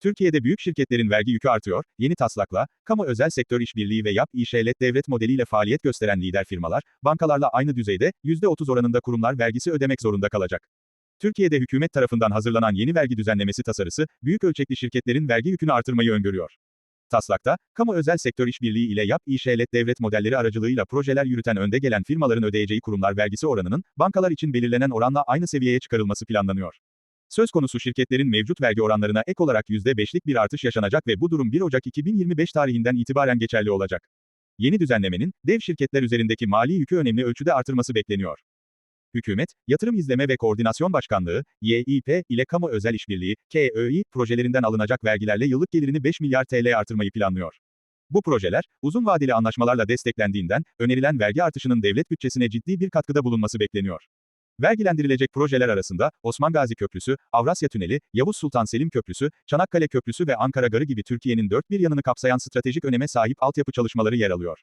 Türkiye'de büyük şirketlerin vergi yükü artıyor, yeni taslakla, kamu özel sektör işbirliği ve yap işlet devlet modeliyle faaliyet gösteren lider firmalar, bankalarla aynı düzeyde, %30 oranında kurumlar vergisi ödemek zorunda kalacak. Türkiye'de hükümet tarafından hazırlanan yeni vergi düzenlemesi tasarısı, büyük ölçekli şirketlerin vergi yükünü artırmayı öngörüyor. Taslakta, kamu özel sektör işbirliği ile yap işlet devlet modelleri aracılığıyla projeler yürüten önde gelen firmaların ödeyeceği kurumlar vergisi oranının, bankalar için belirlenen oranla aynı seviyeye çıkarılması planlanıyor. Söz konusu şirketlerin mevcut vergi oranlarına ek olarak %5'lik bir artış yaşanacak ve bu durum 1 Ocak 2025 tarihinden itibaren geçerli olacak. Yeni düzenlemenin, dev şirketler üzerindeki mali yükü önemli ölçüde artırması bekleniyor. Hükümet, Yatırım İzleme ve Koordinasyon Başkanlığı, YİP ile Kamu Özel İşbirliği, KÖİ, projelerinden alınacak vergilerle yıllık gelirini 5 milyar TL artırmayı planlıyor. Bu projeler, uzun vadeli anlaşmalarla desteklendiğinden, önerilen vergi artışının devlet bütçesine ciddi bir katkıda bulunması bekleniyor. Vergilendirilecek projeler arasında, Osman Gazi Köprüsü, Avrasya Tüneli, Yavuz Sultan Selim Köprüsü, Çanakkale Köprüsü ve Ankara Garı gibi Türkiye'nin dört bir yanını kapsayan stratejik öneme sahip altyapı çalışmaları yer alıyor.